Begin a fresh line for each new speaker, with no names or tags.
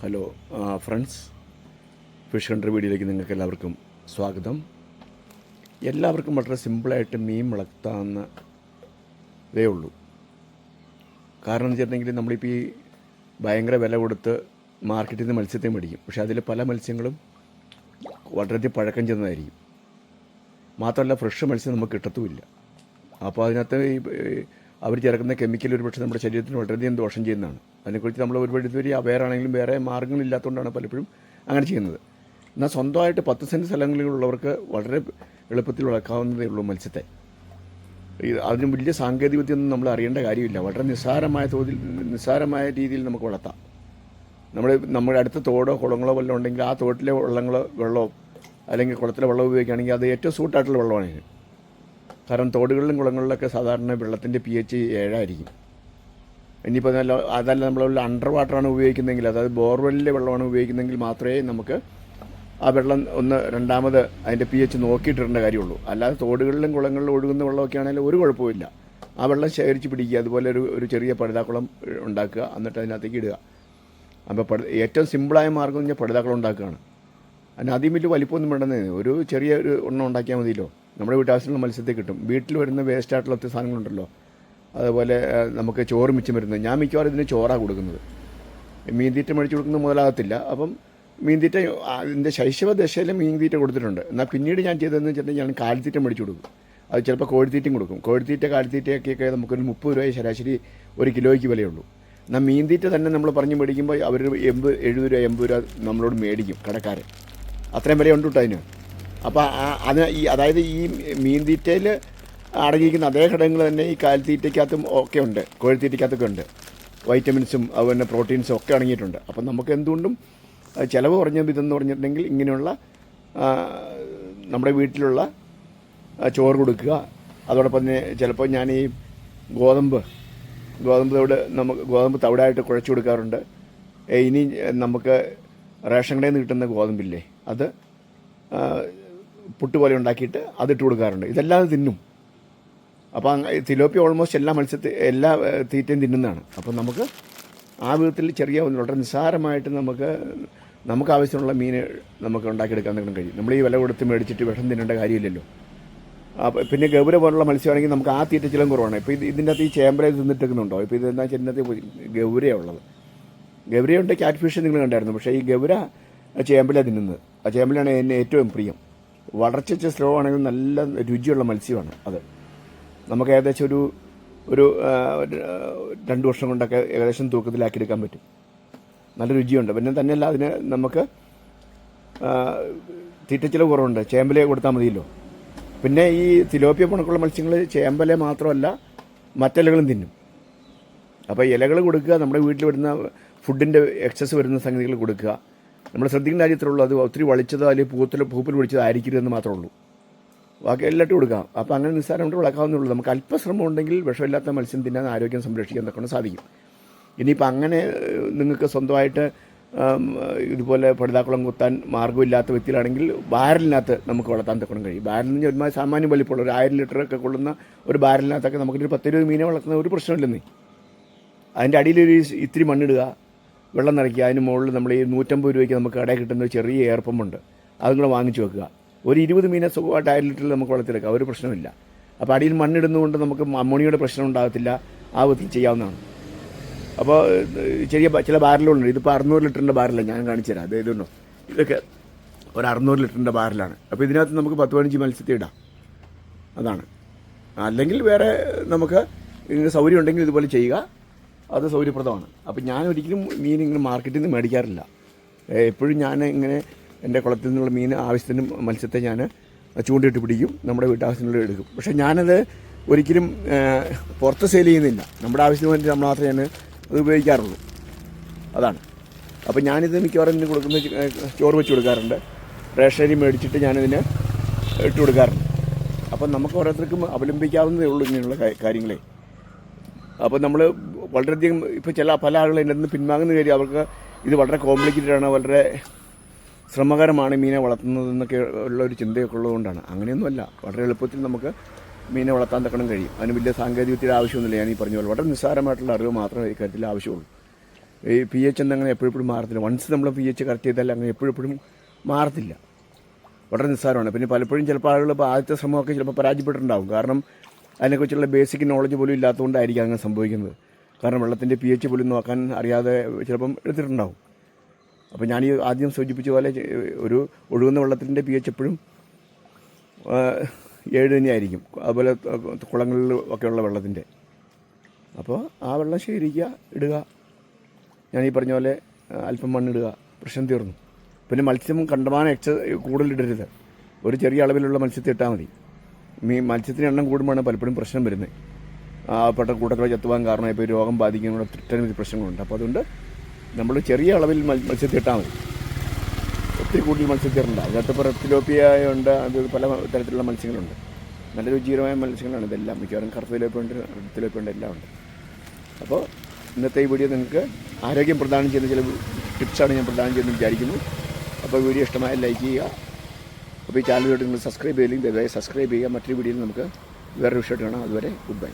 Hello friends. Fish country വീഡിയോയിലേക്ക് നിങ്ങൾക്ക് എല്ലാവർക്കും സ്വാഗതം. എല്ലാവർക്കും വളരെ സിമ്പിളായിട്ട് മീൻ വളർത്താവുന്നതേ ഉള്ളൂ. കാരണം എന്ന് വെച്ചിട്ടുണ്ടെങ്കിൽ നമ്മളിപ്പോൾ ഈ ഭയങ്കര വില കൊടുത്ത് മാർക്കറ്റിൽ നിന്ന് മത്സ്യത്തെ മേടിക്കും. പക്ഷേ അതിൽ പല മത്സ്യങ്ങളും വളരെയധികം പഴക്കം ചെന്നതായിരിക്കും. മാത്രമല്ല ഫ്രഷ് മത്സ്യം നമുക്ക് കിട്ടത്തുമില്ല. അപ്പോൾ അതിനകത്ത് ഈ അവർ ചേർക്കുന്ന കെമിക്കൽ ഒരുപക്ഷെ നമ്മുടെ ശരീരത്തിന് വളരെയധികം ദോഷം ചെയ്യുന്നതാണ്. അതിനെക്കുറിച്ച് നമ്മൾ ഒരുപാട് ഇതുവരെ അവെയർ ആണെങ്കിലും വേറെ മാർഗങ്ങളില്ലാത്തതുകൊണ്ടാണ് പലപ്പോഴും അങ്ങനെ ചെയ്യുന്നത്. എന്നാൽ സ്വന്തമായിട്ട് പത്ത് സെന്റ് സ്ഥലങ്ങളിലുള്ളവർക്ക് വളരെ എളുപ്പത്തിൽ വളർക്കാവുന്നതേ ഉള്ളൂ മത്സ്യത്തെ. ഇത് അതിന് വലിയ സാങ്കേതിക വിദ്യയൊന്നും നമ്മൾ അറിയേണ്ട കാര്യമില്ല. വളരെ നിസ്സാരമായ തോതിൽ നിസ്സാരമായ രീതിയിൽ നമുക്ക് വളർത്താം. നമ്മൾ നമ്മുടെ അടുത്ത തോടോ കുളങ്ങളോ വല്ലതും ഉണ്ടെങ്കിൽ ആ തോട്ടിലെ വെള്ളങ്ങളോ വെള്ളമോ അല്ലെങ്കിൽ കുളത്തിലെ വെള്ളം ഉപയോഗിക്കുകയാണെങ്കിൽ അത് ഏറ്റവും സൂട്ടായിട്ടുള്ള വെള്ളമാണ് കാരണം തോടുകളിലും കുളങ്ങളിലൊക്കെ സാധാരണ വെള്ളത്തിന്റെ പി എച്ച് ഏഴായിരിക്കും. ഇനിയിപ്പോൾ നല്ല അതല്ല നമ്മൾ അണ്ടർ വാട്ടറാണ് ഉപയോഗിക്കുന്നതെങ്കിൽ അതായത് ബോർവെല്ലിലെ വെള്ളമാണ് ഉപയോഗിക്കുന്നതെങ്കിൽ മാത്രമേ നമുക്ക് ആ വെള്ളം ഒന്ന് രണ്ടാമത് അതിന്റെ പി എച്ച് നോക്കിയിട്ടിടേണ്ട കാര്യമുള്ളൂ. അല്ലാതെ തോടുകളിലും കുളങ്ങളിലും ഒഴുകുന്ന വെള്ളമൊക്കെ ആണെങ്കിൽ ഒരു കുഴപ്പമില്ല ആ വെള്ളം ശേഖരിച്ച് പിടിക്കുക അതുപോലെ ഒരു ഒരു ചെറിയ പഴുതാക്കുളം ഉണ്ടാക്കുക എന്നിട്ട് അതിനകത്തേക്ക് ഇടുക. അപ്പോൾ പട ഏറ്റവും സിമ്പിളായ മാർഗം എന്ന് പറഞ്ഞാൽ ഉണ്ടാക്കുകയാണ്. അതിന് ആദ്യം വലിയ വലിപ്പമൊന്നും വേണ്ടെന്നേ ഒരു ചെറിയ ഒരു എണ്ണം ഉണ്ടാക്കിയാൽ മതിയല്ലോ. നമ്മുടെ വീട്ടാവശ്യമുള്ള മത്സ്യത്തെ കിട്ടും. വീട്ടിൽ വരുന്ന വേസ്റ്റ് ആയിട്ടുള്ള ഒത്തിരി സാധനങ്ങളുണ്ടല്ലോ. അതുപോലെ നമുക്ക് ചോറ് മിച്ചം വരുന്നത്. ഞാൻ മിക്കവാറും ഇതിന് ചോറാണ് കൊടുക്കുന്നത്. മീൻ തീറ്റ മേടിച്ച് കൊടുക്കുന്നത് മുതലാകത്തില്ല. അപ്പം മീൻ തീറ്റ അതിന്റെ ശൈശവ ദശയിൽ മീൻ തീറ്റ കൊടുത്തിട്ടുണ്ട്. എന്നാൽ പിന്നീട് ഞാൻ ചെയ്തതെന്ന് വെച്ചിട്ടുണ്ടെങ്കിൽ ഞാൻ കാലിത്തീറ്റ മേടിച്ച് കൊടുക്കും. അത് ചിലപ്പോൾ കോഴിത്തീറ്റയും കൊടുക്കും. കോഴിത്തീറ്റ കാലിത്തീറ്റയൊക്കെ നമുക്കൊരു മുപ്പത് രൂപ ശരാശരി ഒരു കിലോയ്ക്ക് വിലയുള്ളൂ. എന്നാൽ മീൻ തീറ്റ തന്നെ നമ്മൾ പറഞ്ഞ് മേടിക്കുമ്പോൾ അവർ എൺപത് എഴുപത് രൂപ എൺപത് രൂപ നമ്മളോട് മേടിക്കും കടക്കാരൻ. അത്രയും വിലയുണ്ട് കേട്ടോ അതിന്. അപ്പോൾ അതിന് അത് ഈ അതായത് ഈ മീൻ തീറ്റയിൽ അടങ്ങിയിരിക്കുന്ന അതേ ഘടകങ്ങൾ തന്നെ ഈ കാലിത്തീറ്റയ്ക്കകത്തും ഒക്കെ ഉണ്ട് കോഴിത്തീറ്റയ്ക്കകത്തൊക്കെ ഉണ്ട്. വൈറ്റമിൻസും അതുപോലെ പ്രോട്ടീൻസും ഒക്കെ അടങ്ങിയിട്ടുണ്ട്. അപ്പം നമുക്ക് എന്തുകൊണ്ടും ചിലവ് കുറഞ്ഞ ഇതെന്ന് പറഞ്ഞിട്ടുണ്ടെങ്കിൽ ഇങ്ങനെയുള്ള നമ്മുടെ വീട്ടിലുള്ള ചോറ് കൊടുക്കുക. അതോടൊപ്പം തന്നെ ചിലപ്പോൾ ഞാൻ ഈ ഗോതമ്പ് ഗോതമ്പ് തവിട് നമുക്ക് ഗോതമ്പ് തവിടായിട്ട് കുഴച്ച് കൊടുക്കാറുണ്ട്. ഇനി നമുക്ക് റേഷൻ കടയിൽ നിന്ന് കിട്ടുന്ന ഗോതമ്പില്ലേ അത് പുട്ട് പോലെ ഉണ്ടാക്കിയിട്ട് അതിട്ട് കൊടുക്കാറുണ്ട്. ഇതെല്ലാം തിന്നും. അപ്പോൾ തിലോപ്പി ഓൾമോസ്റ്റ് എല്ലാ മത്സ്യത്തെ എല്ലാ തീറ്റയും തിന്നുന്നതാണ്. അപ്പോൾ നമുക്ക് ആ വിധത്തിൽ ചെറിയ വളരെ നിസ്സാരമായിട്ട് നമുക്ക് നമുക്ക് ആവശ്യമുള്ള മീൻ നമുക്ക് ഉണ്ടാക്കിയെടുക്കാൻ എന്തെങ്കിലും കഴിയും. നമ്മൾ ഈ വില കൊടുത്ത് മേടിച്ചിട്ട് വിഷം തിന്നേണ്ട കാര്യമില്ലല്ലോ. അപ്പോൾ പിന്നെ ഗൗര പോലുള്ള മത്സ്യമാണെങ്കിൽ നമുക്ക് ആ തീറ്റ ചിലം കുറവാണ്. ഇപ്പോൾ ഇത് ഇതിന്റെ അകത്ത് ഈ ചേമ്പല തിന്നിട്ടിരിക്കുന്നുണ്ടോ ഇപ്പോൾ ഇതെന്താ അകത്ത് ഗൗരയാണ് ഉള്ളത്. ഗൗരയുണ്ട് ക്യാറ്റ് ഫിഷ് നിങ്ങൾ കണ്ടായിരുന്നു. പക്ഷേ ഈ ഗൗര ചേമ്പല തിന്നുന്നത്. ആ ചേമ്പലാണ് എന്നെ ഏറ്റവും പ്രിയം. വളർച്ച സ്ലോ ആണെങ്കിൽ നല്ല രുചിയുള്ള മത്സ്യമാണ് അത്. നമുക്ക് ഏകദേശം ഒരു ഒരു രണ്ട് വർഷം കൊണ്ടൊക്കെ ഏകദേശം തൂക്കത്തിലാക്കിയെടുക്കാൻ പറ്റും. നല്ല രുചിയുണ്ട്. പിന്നെ തന്നെയല്ല അതിന് നമുക്ക് തീറ്റച്ചിലവ് കുറവുണ്ട്. ചേമ്പലെ കൊടുത്താൽ മതിയല്ലോ. പിന്നെ ഈ തിലോപ്പിയ പണക്കുള്ള മത്സ്യങ്ങൾ ചേമ്പല മാത്രമല്ല മറ്റിലകളും തിന്നും. അപ്പോൾ ഇലകൾ കൊടുക്കുക നമ്മുടെ വീട്ടിൽ വരുന്ന ഫുഡിന്റെ എക്സസ് വരുന്ന സംഗതികൾ കൊടുക്കുക. നമ്മൾ ശ്രദ്ധിക്കേണ്ട കാര്യത്തിലുള്ളൂ. അത് ഒത്തിരി വളിച്ചതോ അല്ലെങ്കിൽ പൂത്തിൽ പൂപ്പിൽ പിടിച്ചതോ ആയിരിക്കരുതെന്ന് മാത്രമേ ഉള്ളൂ ബാക്കി എല്ലായിട്ടും കൊടുക്കാം. അപ്പോൾ അങ്ങനെ നിസ്സാരമായിട്ട് വളക്കാവുന്നേ ഉള്ളൂ നമുക്ക് അല്പശ്രമം ഉണ്ടെങ്കിൽ വിഷമില്ലാത്ത മത്സ്യം തിന്നാൻ ആരോഗ്യം സംരക്ഷിക്കാൻ തക്കൊണ്ട് സാധിക്കും. ഇനിയിപ്പോൾ അങ്ങനെ നിങ്ങൾക്ക് സ്വന്തമായിട്ട് ഇതുപോലെ പടുതാക്കുളം കുത്താൻ മാർഗമില്ലാത്ത വ്യക്തിയിലാണെങ്കിൽ ബാരലിനകത്ത് നമുക്ക് വളർത്താൻ തക്കണം കഴിയും. ബാരലിന് ഒരുമാതിരി സാമാന്യം വലിപ്പമുള്ള ഒരു ആയിരം ലിറ്ററൊക്കെ കൊള്ളുന്ന ഒരു ബാരലിനകത്തൊക്കെ നമുക്കൊരു പത്ത് ഇരുപത് മീനെ വളർത്തുന്ന ഒരു പ്രശ്നമില്ലെന്നേ. അതിന്റെ അടിയിലൊരു ഇത്തിരി മണ്ണിടുക. വെള്ളം നിറയ്ക്കുക. അതിന് മുകളിൽ നമ്മൾ ഈ നൂറ്റമ്പത് രൂപയ്ക്ക് നമുക്ക് കടയിൽ കിട്ടുന്ന ചെറിയ ഏർപ്പമുണ്ട്. അതും കൂടെ വാങ്ങിച്ചു വെക്കുക. ഒരു ഇരുപത് മീനെ സുഖമായിട്ട് ആയിരം ലിറ്ററിൽ നമുക്ക് വളർത്തിയെടുക്കാം. ഒരു പ്രശ്നമില്ല അപ്പോൾ അടിയിൽ മണ്ണിടുന്നതുകൊണ്ട് നമുക്ക് അമ്മോണിയുടെ പ്രശ്നം ഉണ്ടാകത്തില്ല. ആ വിധത്തിൽ ചെയ്യാവുന്നതാണ്. അപ്പോൾ ചെറിയ ചില ബാരലുകളുണ്ട്. ഇതിപ്പോൾ അറുന്നൂറ് ലിറ്ററിന്റെ ബാരലാണ് ഞാൻ കാണിച്ചു തരാം. അതായത് ഉണ്ടോ ഇതൊക്കെ ഒരു അറുന്നൂറ് ലിറ്ററിന്റെ ബാരലാണ്. അപ്പോൾ ഇതിനകത്ത് നമുക്ക് പത്ത് പതിനഞ്ച് മത്സ്യത്തെ ഇടാം. അതാണ്. അല്ലെങ്കിൽ വേറെ നമുക്ക് സൗകര്യം ഉണ്ടെങ്കിൽ ഇതുപോലെ ചെയ്യുക. അത് സൗകര്യപ്രദമാണ്. അപ്പോൾ ഞാൻ ഒരിക്കലും മീൻ ഇങ്ങനെ മാർക്കറ്റിൽ നിന്ന് മേടിക്കാറില്ല. എപ്പോഴും ഞാൻ ഇങ്ങനെ എന്റെ കുളത്തിൽ നിന്നുള്ള മീൻ ആവശ്യത്തിന് മത്സ്യത്തെ ഞാൻ ചൂണ്ടിയിട്ട് പിടിക്കും. നമ്മുടെ വീട്ടാവശ്യത്തിനുള്ള എടുക്കും. പക്ഷേ ഞാനത് ഒരിക്കലും പുറത്ത് സെയിൽ ചെയ്യുന്നില്ല. നമ്മുടെ ആവശ്യത്തിന് വേണ്ടി നമ്മൾ മാത്രമേ ഞാൻ അത് ഉപയോഗിക്കാറുള്ളൂ. അതാണ്. അപ്പോൾ ഞാനിത് മിക്കവാറും ഇതിന് കൊടുക്കുന്ന ചോറ് വെച്ച് കൊടുക്കാറുണ്ട്. റേഷനരി മേടിച്ചിട്ട് ഞാനിതിന് ഇട്ട് കൊടുക്കാറുണ്ട്. അപ്പം നമുക്ക് ഓരോരുത്തർക്കും അവലംബിക്കാവുന്നതേ ഉള്ളൂ ഇങ്ങനെയുള്ള കാര്യങ്ങളെ. അപ്പോൾ നമ്മൾ വളരെയധികം ഇപ്പോൾ ചില പല ആളുകൾ എന്റെ നിന്ന് പിൻവാങ്ങുന്ന കാര്യം അവർക്ക് ഇത് വളരെ കോംപ്ലിക്കേറ്റഡ് ആണ് വളരെ ശ്രമകരമാണ് മീനെ വളർത്തുന്നതെന്നൊക്കെ ഉള്ള ഒരു ചിന്തയൊക്കെ ഉള്ളതുകൊണ്ടാണ്. അങ്ങനെയൊന്നുമല്ല വളരെ എളുപ്പത്തിൽ നമുക്ക് മീനെ വളർത്താൻ തക്കണം കഴിയും. അതിന് വലിയ സാങ്കേതിക വിദ്യയുടെ ആവശ്യമൊന്നുമില്ല ഞാൻ ഈ പറഞ്ഞ പോലെ. വളരെ നിസ്സാരമായിട്ടുള്ള അറിവ് മാത്രമേ ഇക്കാര്യത്തിൽ ആവശ്യമുള്ളൂ. ഈ പി എച്ച് എന്ന് അങ്ങനെ എപ്പോഴും മാറത്തില്ല. വൺസ് നമ്മൾ പി എച്ച് കറക്റ്റ് ചെയ്താൽ അങ്ങനെ എപ്പോഴും മാറത്തില്ല. വളരെ നിസ്സാരമാണ്. പിന്നെ പലപ്പോഴും ചിലപ്പോൾ ആളുകൾ ഇപ്പോൾ ആദ്യത്തെ ശ്രമമൊക്കെ ചിലപ്പോൾ പരാജയപ്പെട്ടിട്ടുണ്ടാകും കാരണം അതിനെക്കുറിച്ചുള്ള ബേസിക് നോളജ് പോലും ഇല്ലാത്തതുകൊണ്ടായിരിക്കും അങ്ങനെ സംഭവിക്കുന്നത്. കാരണം വെള്ളത്തിന്റെ പി എച്ച് പോലും നോക്കാൻ അറിയാതെ ചിലപ്പം എടുത്തിട്ടുണ്ടാവും. അപ്പോൾ ഞാൻ ഈ ആദ്യം സൂചിപ്പിച്ച പോലെ ഒരു ഒഴുകുന്ന വെള്ളത്തിന്റെ പി എച്ച് എപ്പോഴും ഏഴ് തന്നെയായിരിക്കും അതുപോലെ കുളങ്ങളിൽ ഒക്കെയുള്ള വെള്ളത്തിന്റെ അപ്പോൾ ആ വെള്ളം ശേഖരിക്കുക ഇടുക. ഞാൻ ഈ പറഞ്ഞ പോലെ അല്പം മണ്ണിടുക പ്രശ്നം തീർന്നു. പിന്നെ മത്സ്യം കണ്ടമാനം എക്സ കൂടുതലിടരുത് ഒരു ചെറിയ അളവിലുള്ള മത്സ്യത്തെ ഇട്ടാൽ മതി. മീ മത്സ്യത്തിന് എണ്ണം കൂടുമ്പോഴാണ് പലപ്പോഴും പ്രശ്നം വരുന്നത്. പെട്ട കൂട്ടത്തിൽ ചത്തുവാൻ കാരണം ഇപ്പോൾ രോഗം ബാധിക്കുന്ന ഒട്ടനവധി പ്രശ്നങ്ങളുണ്ട്. അപ്പോൾ അതുകൊണ്ട് നമ്മൾ ചെറിയ അളവിൽ മത്സ്യത്തെ ഇട്ടാൽ മതി. ഒത്തിരി കൂടുതൽ മത്സ്യത്തിരുണ്ട് അതിനകത്ത് ഇപ്പോൾ ഉണ്ട്. അത് പല തരത്തിലുള്ള മത്സ്യങ്ങളുണ്ട്. നല്ല രുചികരമായ മത്സ്യങ്ങളാണ് ഇതെല്ലാം. മിക്കവാറും കറുത്തിലോപ്പ് ഉണ്ട് റെപ്റ്റിലോപ്പ് ഉണ്ട് എല്ലാം ഉണ്ട്. അപ്പോൾ ഇന്നത്തെ ഈ വീഡിയോ നിങ്ങൾക്ക് ആരോഗ്യം പ്രദാനം ചെയ്യുന്ന ചില ടിപ്സാണ് ഞാൻ പ്രദാനം ചെയ്യുന്നത് വിചാരിക്കുന്നു. അപ്പോൾ വീഡിയോ ഇഷ്ടമായ ലൈക്ക് ചെയ്യുക. അപ്പോൾ ഈ ചാനലിലോട്ട് നിങ്ങൾ സബ്സ്ക്രൈബ് ചെയ്തില്ലെങ്കിൽ ദയവായി സബ്സ്ക്രൈബ് ചെയ്യുക. മറ്റൊരു വീഡിയോയിൽ നമുക്ക് വേറൊരു വിഷയമായിട്ട് കാണാം. അതുവരെ ഗുഡ് ബൈ.